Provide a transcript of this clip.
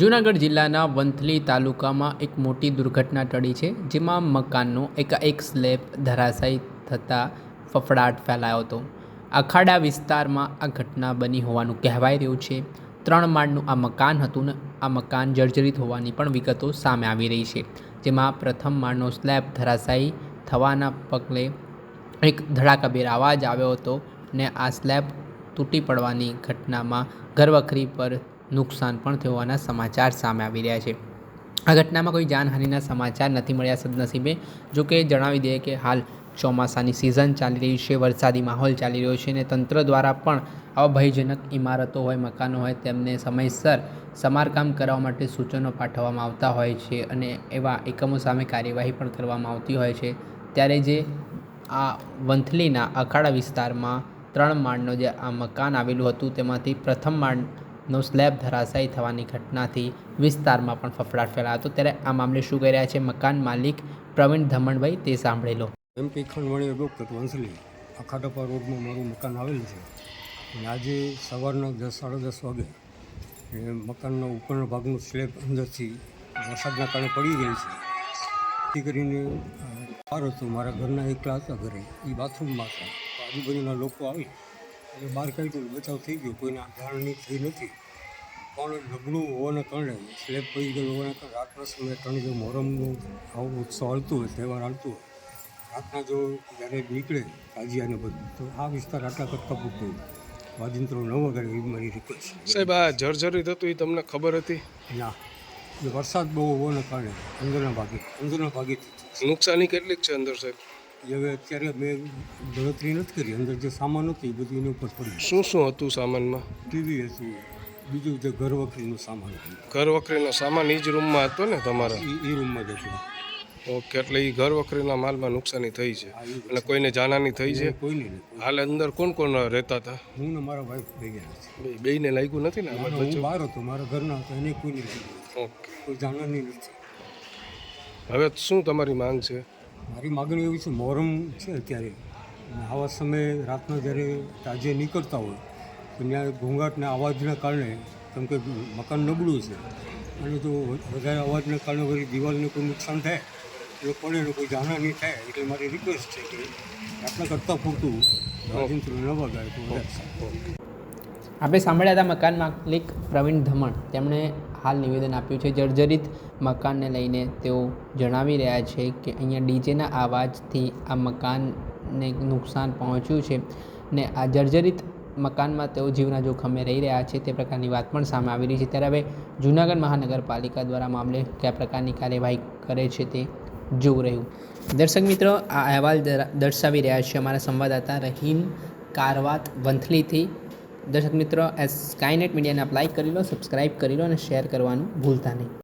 જૂનાગઢ જિલ્લાના વંથલી તાલુકામાં એક મોટી દુર્ઘટના ટળી છે, જેમાં મકાનનો એકાએક સ્લેબ ધરાશાયી થતાં ફફડાટ ફેલાયો હતો. અખાડા વિસ્તારમાં આ ઘટના બની હોવાનું કહેવાઈ રહ્યું છે. ત્રણ માળનું આ મકાન હતું ને આ મકાન જર્જરિત હોવાની પણ વિગતો સામે આવી રહી છે, જેમાં પ્રથમ માળનો સ્લેબ ધરાશાયી થવાના પગલે એક ધડાકાભેર અવાજ આવ્યો હતો ને આ સ્લેબ તૂટી પડવાની ઘટનામાં ઘરવખરી પર નુકસાન પણ થવાના સમાચાર સામે આવી રહ્યા છે. આ ઘટનામાં કોઈ જાનહાનિના સમાચાર નથી મળ્યા સદનસીબે. જો કે જણાવી દઈએ કે હાલ ચોમાસાની સિઝન ચાલી રહી છે, વરસાદી માહોલ ચાલી રહ્યો છે અને તંત્ર દ્વારા પણ આવા ભયજનક ઇમારતો હોય, મકાનો હોય તેમને સમયસર સમારકામ કરવા માટે સૂચનો પાઠવવામાં આવતા હોય છે અને એવા એકમો સામે કાર્યવાહી પણ કરવામાં આવતી હોય છે. ત્યારે જે આ વંથલીના અખાડા વિસ્તારમાં ત્રણ માળનો જે આ મકાન આવેલું હતું, તેમાંથી પ્રથમ માળનો સ્લેબ ધરાશાયી થવાની ઘટનાથી વિસ્તારમાં પણ ફફડાટ ફેલાયો હતો. ત્યારે આ મામલે શું કહી રહ્યા છે મકાન માલિક પ્રવીણ ધમણભાઈ તે સાંભળી લો. એમપી ખંડવાણી ડૉક્ટર વંસલી અખાડપા રોડમાં મારું મકાન આવેલું છે. આજે સવારના દસ સાડા દસ વાગે મકાનનો ઉપરના ભાગનું સ્લેબ અંદરથી વરસાદના કારણે પડી ગઈ છે. જેથી કરીને અ, હતું. મારા ઘરના એકલા હતા ઘરે. એ બાથરૂમમાં હતા. આજુબાજુના લોકો આવી એટલે બહાર કાઢ્યું બચાવ થઈ ગયો. કોઈને જાણની થઈ નથી. પણ નબળું હોવાના કારણે સ્લેબ પડી ગયેલું હોવાના કારણે રાતના સમયે ત્રણ જો મોહરમનું આવું ઉત્સવ હાલતું હોય તહેવાર હાલતું હોય. રાતના જો જ્યારે નીકળે તાજિયાને બધું તો આ વિસ્તાર આટલા કરતાં પૂરતો વાજિંત્રો ન વગાડે એવી મારી રિક્વેસ્ટ સાહેબ આ જર્જરિત હતું એ તમને ખબર હતી? ના. વરસાદ બહુ હોવાના કારણે અંદરના ભાગે અંદરના ભાગે નુકસાની કેટલીક છે અંદર સાહેબ? એ હવે અત્યારે મેં ગણતરી નથી કરી. અંદર જે સામાન હતું એ બધું એની ઉપર પડ્યું. શું શું હતું સામાનમાં? ટીવી હતું. બીજું જે ઘર વખરીનું સામાન હતું. ઘર વખરીનો સામાન એ જ રૂમમાં હતો ને તમારા? એ રૂમમાં જ હતું. ઓકે એટલે એ ઘર વખરીના માલમાં નુકસાની થઈ છે. અને કોઈને જાનાની થઈ છે? કોઈને હાલ અંદર કોણ કોણ રહેતા હતા? હું ને મારા વાઈફ થઈ ગયા બેયને લાગ્યું નથી ને હું બહાર હતો. મારા ઘરના હતા. એને કોઈ નહીં ઓકે. કોઈ જાણવાની નથી. હવે શું તમારી માંગ છે? મારી માગણી એવી છે, મોહરમ છે અત્યારે. આવા સમયે રાતના જ્યારે તાજે નીકળતા હોય, તો ત્યાં ઘોંઘાટના અવાજના કારણે, કેમ કે મકાન નબળું છે, અને જો વધારે અવાજના કારણે વળી દિવાલને કોઈ નુકસાન થાય એ પડે ને કોઈ નહીં થાય, એટલે મારી રિક્વેસ્ટ છે કે આટલા કરતાં પૂરતું ન વગાડે તો આપણે સાંભળ્યા હતા મકાન માલિક પ્રવીણ ધમણ. તેમણે હાલ નિવેદન આપ્યું છે. જર્જરિત મકાનને લઈને તેઓ જણાવી રહ્યા છે કે અહીંયા ડીજેના અવાજથી આ મકાનને નુકસાન પહોંચ્યું છે ને આ જર્જરિત મકાનમાં તેઓ જીવના જોખમે રહી રહ્યા છે તે પ્રકારની વાત પણ સામે આવી રહી છે. ત્યારે હવે જૂનાગઢ મહાનગરપાલિકા દ્વારા મામલે કયા પ્રકારની કાર્યવાહી કરે છે તે જોવું રહ્યું. દર્શક મિત્રો, આ અહેવાલ દરા- દર્શાવી રહ્યા છે અમારા સંવાદદાતા રહીમ કારવાત વંથલીથી. દર્શક મિત્રો સ્કાયનેટ મીડિયાને આપ લાઇક કરી લો સબસ્ક્રાઇબ કરી લો અને શેર કરવાનું ભૂલતા નહીં.